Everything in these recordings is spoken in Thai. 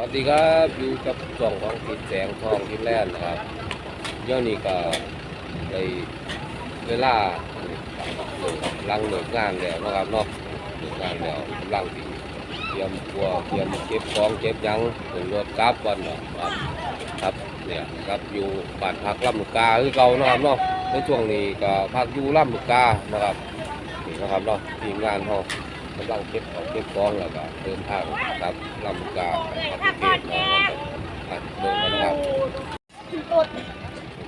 วัสดีครับอยู่กับช่องของติดแสงทองทิพย์แลนด์นะครับเดี๋ยวนี้ก็ได้เวลาเลิกหลังเลิกงานแล้วนะครับนาะเลิกงานแล้วกำลังเตรียมตัวเตรียมเก็บของเก็บยังถึงรถกลับวันเนะครับครับเนี่ยครับอยู่บ้านพักลำลูกกาคือเก่านะครับเนาะในช่วงนี้ก็พักอยู่ลำลูกกานะครับนี่นะครับเนาะทีมงานเรา กำลังเก็บของเก็บกองแล้วก็เดินทางครับลำกาประเทศนะครับตัดเดินกันครับ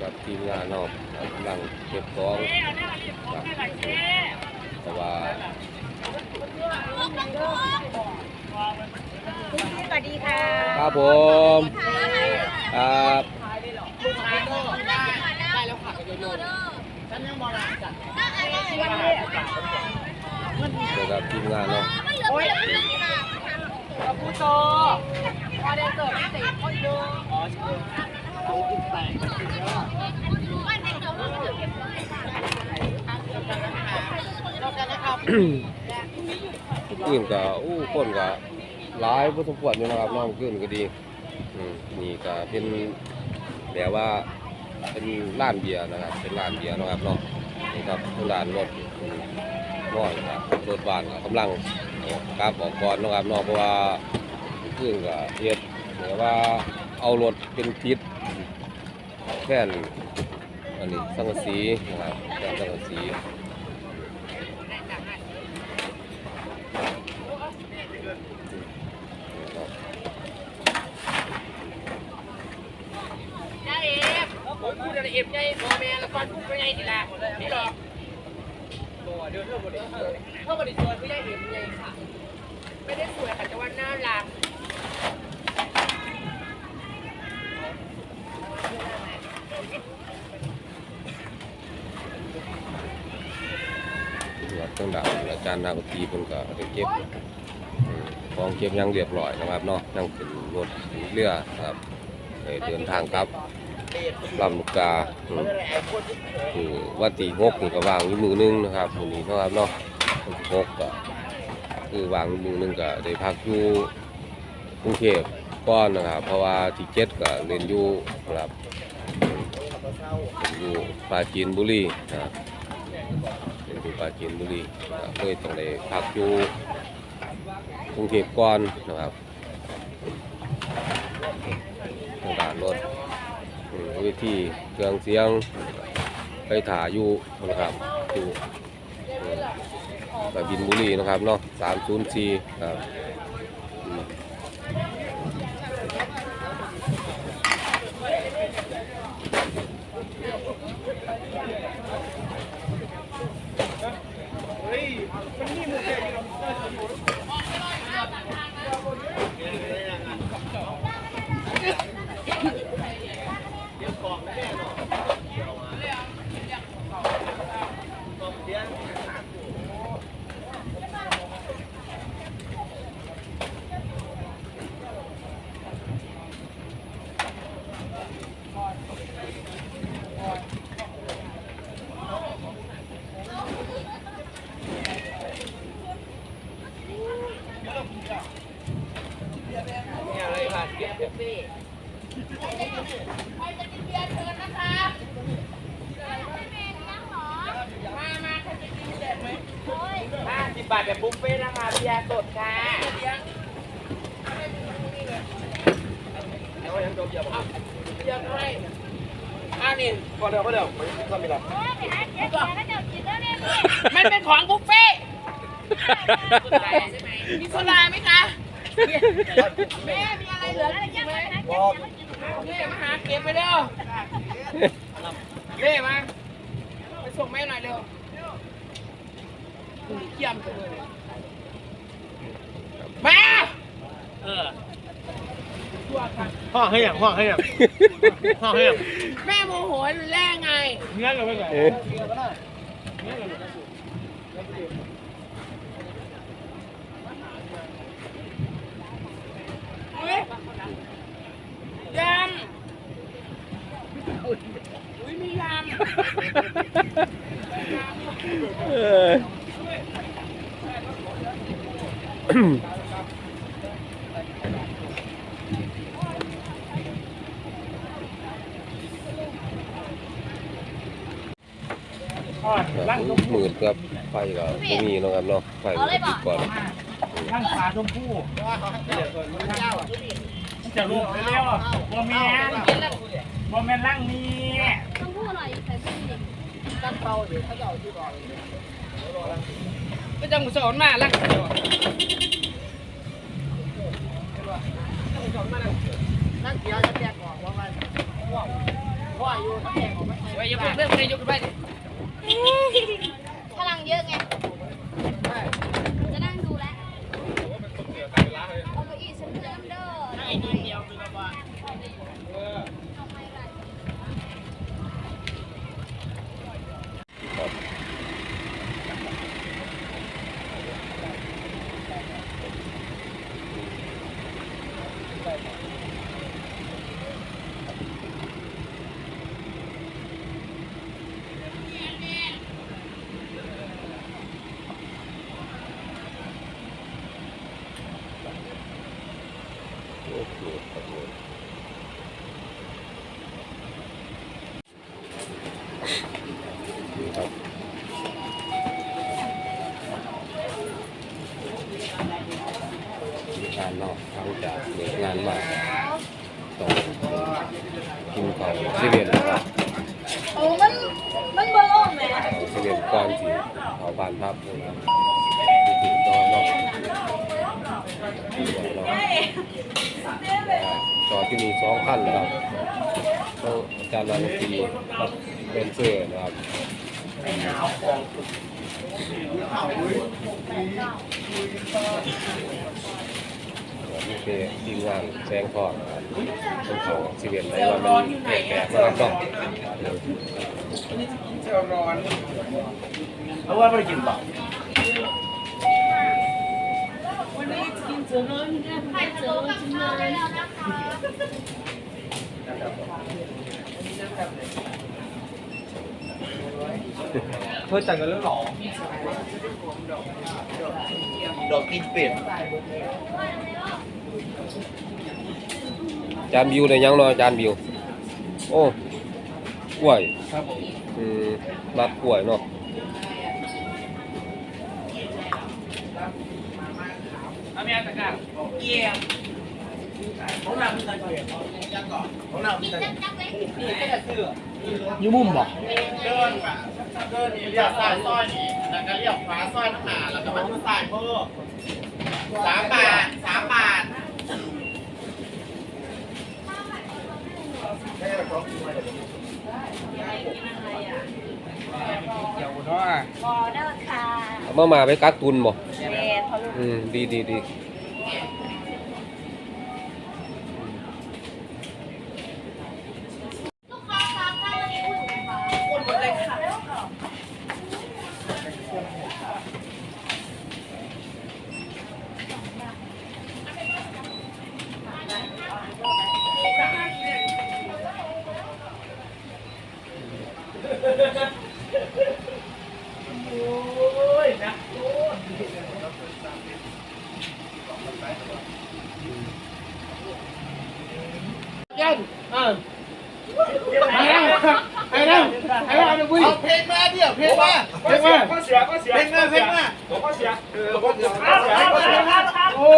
กับทีมงานนอกกำลังเก็บกองแต่ว่าสวัสดีค่ะครับผมครับได้แล้วค่ะโยโย่ฉันยังมอลาจัด วกับทีมงานเนาะโอ้ยผู้โตพอได้เสิร์ฟเสร็จคนดูอ๋อขึ้นก็อู้คนก็หลายพอสมควรอยู่นะครับน้องขึ้นก็ดีนี่ก็เป็นแบบว่าเป็นร้านเบียร์นะครับ เป็นร้านเบียร์นะครับเนาะนี่ครับร้านรถ อืมน้อยครับรถบ้านก็กำลังเอาบออกก่อนนะครับนาะเพราะว่าขึ้นก็เฮ็ดแบบว่าเอารถเป็นทิศแค่นอันนี้สังกะสีนะครับแค่นสังกะสีเอฟผมพูดอะไรเอฟไงโมเมนแล้วก่อนพูดไปไงนี่แหละ เดินเรื่องบริสุทธิ์เท่าบริสุทธิ์ไม่ได้เองค่ะ ไม่ได้สวยค่ะแต่ว่าน่ารักครับตั้งดาวอาจารย์นักดนตรีเพิ่นก็ได้เก็บอืมของเก็บยังเรียบร้อยนะครับเนาะนั่งขึ้นรถเรือครับไปเดินทางกลับ ลำลูกกาคือวันที่หกนี่ก็วางอยู่มือหนึงนะครับมือนี้เนาะครับเนาะวันที่หกก็คือวางมือหนึงก็ได้พักอยู่กรุงเทพก่อนนะครับ เพราะว่าที่เจ็ดก็เรียนอยู่ครับอืมเรียนอยู่ปราจีนบุรีนะครับเป็นอยู่ปราจีนบุรีนะครับเลยต้องได้พักอยู่กรุงเทพก่อนนะครับทางด้านรถอืมเวทีเครื่องเสียงไปถ่ายอยู่นะครับอยู่บินบุรีนะครับเนาะ304ครับอืม ห้าสิ บาทแบบบุฟเฟ่ต์นะคะเบียร์สดค่ะเดี๋ยวยังจบเบียร์เอาเบียร์ให้อ่านี่ก่อเดี๋ยวก่อเดี๋ยวก็มีหรอกมันเป็นของบุฟเฟ่ต์มีโซดาไหมคะแม่มีอะไรเหลืออะไรกินไหมแม่มาหาเก็บไปเร็วเร่มาไปส่งแม่หน่อยเร็ว เยี่ยมจังเลยมาเออห้องให้อย่างห้องให้อย่างห้องให้อย่างแม่โมโหแรงไงงั้นเราไปไหนเอ๊ะอุ้ยยำอุ้ยมียำ หมืดครับไฟก็ไม่มีเนาะครับเนาะไฟก็ติดก่อนข้างฝาชมพู่จะลูกเร็วๆบอมแมนบอมแมนล่างมีชมพู่หน่อยใส่เสื้อตันเตาเดี๋ยวเขาจะเอาที่รอน ก็จังหวะสอนมาลักเดียวนั่งเกียวจะแตกออกว่ามันพ่ออยู่ถ้าแตกออกไม่ไว้ยกเรื่องไม่ได้ยกไปพลังเยอะไง จะนั่งดูแลเอาไปอีกสักเรื่องเด้อไอ้นี่เดียวคือว่าเอาไปกัน โอเคครับผมนี่ครับมีการนอกหลังจากเลิกงานมาต้องกินข้าวที่เว่นนะครับ โอ้มัน มันบอลลูนไหม เซเว่นก่อนที่เขาบ้านภาพักนะครับกินตอนนอกจอดที่นี่สองคันนะครับต้องอาจารย์นันทีครับเป็นเสื้อนะครับนี่คือทีมงานแสงทองนะครับเป็นเขาสิเวียนได้ว่ามันแปลกๆนะครับ เนาะเอาว่าไม่ได้กินบ่ใครจะโตกับข้าวได้แล้วนะคะเพื่อจังกันแล้วหรอดอกกินเป็ดจานบิวได้ยังเนาะจานบิว โอ้ กล้วยครับผมอืมรัดกล้วยเนาะอาเมียตะการเกี่ยของเรามีตะเกียบของเรามีตะเกียบจับเลยยูมุมบ่เดินแบบเดินนี่เลี้ยวซ้ายซอยนี่แล้วก็เลี้ยวขวาซอยน้ำหนาแล้วก็มาทางซ้ายเพิ่มสามบาทสามบาท เดี๋ยวเนาะ บอเดอร์ค่ะ เอามามาไปกักตุนบ่เรียนเลูก อืมดีดีดี ลูกค้าคะข้าววันนี้อุ่นไหมคะ คนหมดเลยค่ะ ยันอ่า ไอ้นั่งไอ้นั่งไอ้นั่งเอาไปวิ่งเอาเพลงมาเดี๋ยวเพลงมาเพลงมาเพลงมาเพลงมาโอ้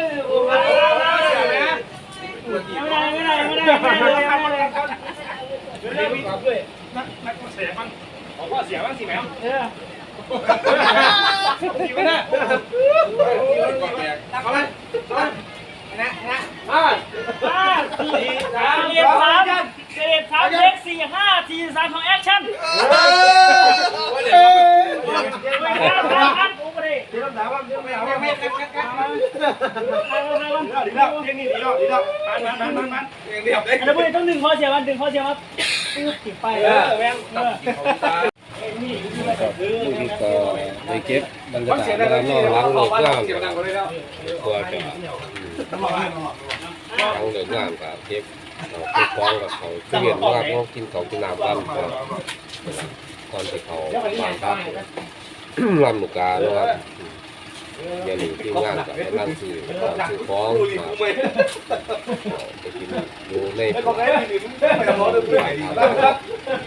ยโอ้ยไม่ได้ไม่ได้ไม่ได้ไม่ได้ไม่ได้ไม่ได้ไม่ได้มีด้วยนักนักเสียบ้างขอพ่อเสียบ้างสิแมวเออดีไหมนะเอาเลย นะนะห้าห้าสี่สามเรียนสามเกรดสามเล็กสี่ห้าสี่สามของแอคชั่นไม่ได้ครับโอ้โหดิที่ต้องถามว่าไม่เอาไม่ไม่กันกันกันดีแล้วพวดีแล้วมันมันมันมันเรียบเลยแล้วพวกนี้ต้องดึงข้อเสียมันดึงข้อเสียมาปึ๊บติดไปเออแวงเออครับผู้ที่ก็ได้เก็บบรรยากาศเวลานอกหล้างเลิกงานตัวจะ หลังเลิกงานก็เก็บเอาไปฟ้องกับเขาเซเว่นนะครับเขากินเขากินน้ำกันครับก่อนที่เขาบ้านพักลำลูกกานะครับเดี๋ยวนี้ทีมงานกับนั่งซื้อของซื้อของนะครับไปกินอยู่ในไม่บอกเลยไม่บอกเลย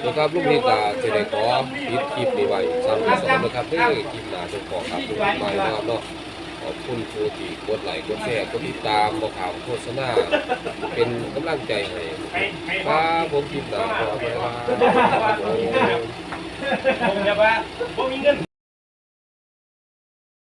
นะครับลูกนี้ก็จะได้ขอปิดคลิปนี้ไว้สำหรับสอนนะครับเด้อคลิปหน้าจะขอครับทุกท่านใหม่นะครับเนาะ ขอบคุณผู้ที่กดไลค์กดแชร์กดติดตามบอกข่าวโฆษณาเป็นกำลังใจให้ครับผมคลิปหนาขอไปว่า ผมจะว่าผมมีเงิน